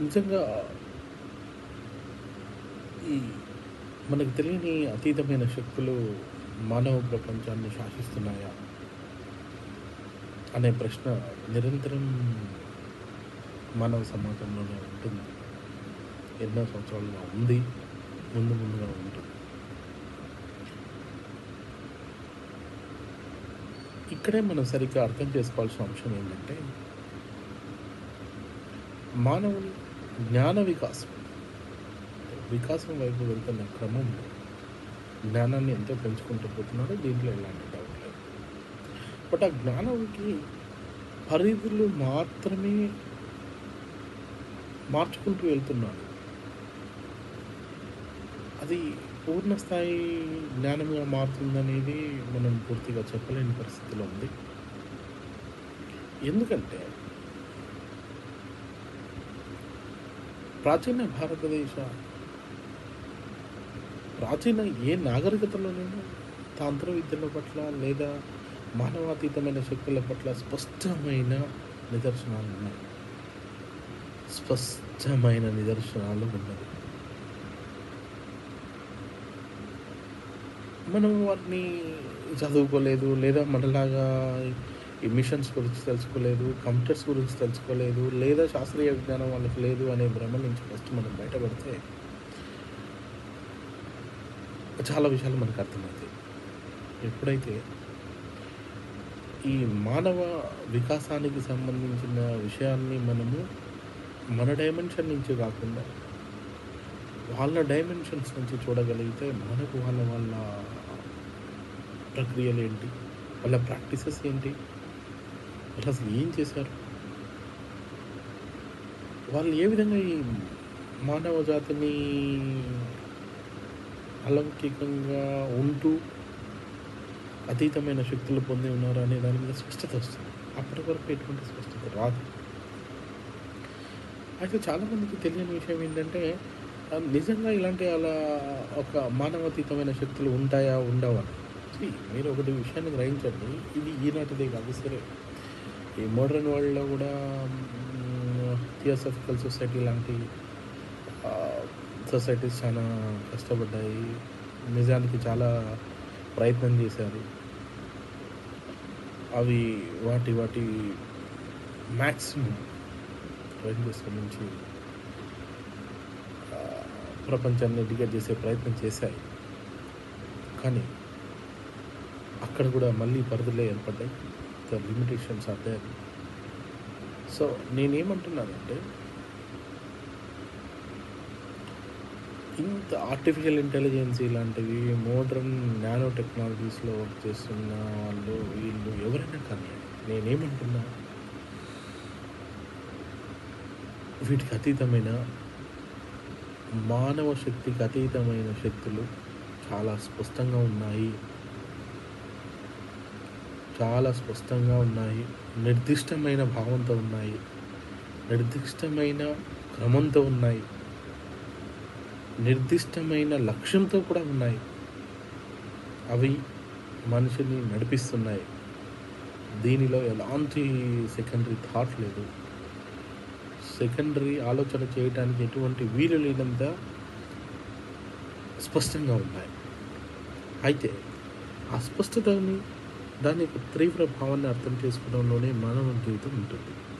నిజంగా ఈ మనకు తెలియని అతీతమైన శక్తులు మానవ ప్రపంచాన్ని శాసిస్తున్నాయా అనే ప్రశ్న నిరంతరం మానవ సమాజంలోనే ఉంటుంది. ఎన్నో సంవత్సరాలుగా ఉంది. ముందు ముందుగా ఉంటుంది. ఇక్కడే మనం సరిగ్గా అర్థం చేసుకోవాల్సిన అంశం ఏంటంటే మానవుని జ్ఞాన వికాసం వికాసం వైపు వెళ్తున్న క్రమంలో జ్ఞానాన్ని ఎంతో పెంచుకుంటూ పోతున్నాడో దీంట్లో ఎలాంటి డౌట్ లేదు. బట్ ఆ జ్ఞానంకి పరిధులు మాత్రమే మార్చుకుంటూ వెళ్తున్నాడు. అది పూర్ణస్థాయి జ్ఞానంగా మారుతుందనేది మనం పూర్తిగా చెప్పలేని పరిస్థితిలో ఉంది. ఎందుకంటే ప్రాచీన భారతదేశ ప్రాచీన ఏ నాగరికతలోనైనా తాంత్ర విద్యల పట్ల లేదా మానవాతీతమైన శక్తుల పట్ల స్పష్టమైన నిదర్శనాలు ఉన్నాయి. స్పష్టమైన నిదర్శనాలు ఉన్నది మనం వాటిని చదువుకోలేదు లేదా మనలాగా ఈ మిషన్స్ గురించి తెలుసుకోలేదు కంప్యూటర్స్ గురించి తెలుసుకోలేదు లేదా శాస్త్రీయ విజ్ఞానం వాళ్ళకి లేదు అనే భ్రమ నుంచి ఫస్ట్ మనం బయటపడితే చాలా విషయాలు మనకు అర్థమవుతాయి. ఎప్పుడైతే ఈ మానవ వికాసానికి సంబంధించిన విషయాన్ని మనము మన డైమెన్షన్ నుంచి కాకుండా వాళ్ళ డైమెన్షన్స్ నుంచి చూడగలిగితే మనకు వాళ్ళ వాళ్ళ ప్రక్రియలు ఏంటి వాళ్ళ ప్రాక్టీసెస్ ఏంటి వాళ్ళు అసలు ఏం చేశారు? వాళ్ళు ఏ విధంగా ఈ మానవ జాతిని అలౌకికంగా ఉంటూ అతీతమైన శక్తులు పొంది ఉన్నారు అనే దాని మీద స్పష్టత వస్తుంది. అప్పటి వరకు ఎటువంటి స్పష్టత రాదు. అయితే చాలామందికి తెలియని విషయం ఏంటంటే నిజంగా ఇలాంటి అలా ఒక మానవాతీతమైన శక్తులు ఉంటాయా ఉండవా? మీరు ఒకటి విషయాన్ని గ్రహించండి. ఇది ఈనాటిదే కాదు సరే. ఈ మోడర్న్ వరల్డ్లో కూడా థియోసఫికల్ సొసైటీ లాంటి సొసైటీస్ చాలా కష్టపడ్డాయి. నిజానికి చాలా ప్రయత్నం చేశారు. అవి వాటి వాటి మ్యాక్సిమం రేంజెస్ నుంచి ప్రపంచాన్ని ఎడ్యుకేట్ చేసే ప్రయత్నం చేశాయి కానీ అక్కడ కూడా మళ్ళీ పరిధిలో ఏర్పడ్డాయి. The limitations are there so నేనేమంటున్నానంటే ఇంత ఆర్టిఫిషియల్ ఇంటెలిజెన్సీ లాంటివి మోడర్న్ నానో టెక్నాలజీస్లో వర్క్ చేస్తున్న వాళ్ళు వీళ్ళు ఎవరైనా కానీ నేనేమంటున్నా వీటికి అతీతమైన మానవ శక్తికి అతీతమైన శక్తులు చాలా స్పష్టంగా ఉన్నాయి. చాలా స్పష్టంగా ఉన్నాయి. నిర్దిష్టమైన భావంతో ఉన్నాయి. నిర్దిష్టమైన క్రమంతో ఉన్నాయి. నిర్దిష్టమైన లక్ష్యంతో కూడా ఉన్నాయి. అవి మనిషిని నడిపిస్తున్నాయి. దీనిలో ఎలాంటి సెకండరీ థాట్ లేదు. సెకండరీ ఆలోచన చేయడానికి ఎటువంటి వీలు లేనంత స్పష్టంగా ఉన్నాయి. అయితే ఆ స్పష్టతని దాని యొక్క తీవ్ర భావాన్ని అర్థం చేసుకోవడంలోనే మానవ జీవితం ఉంటుంది.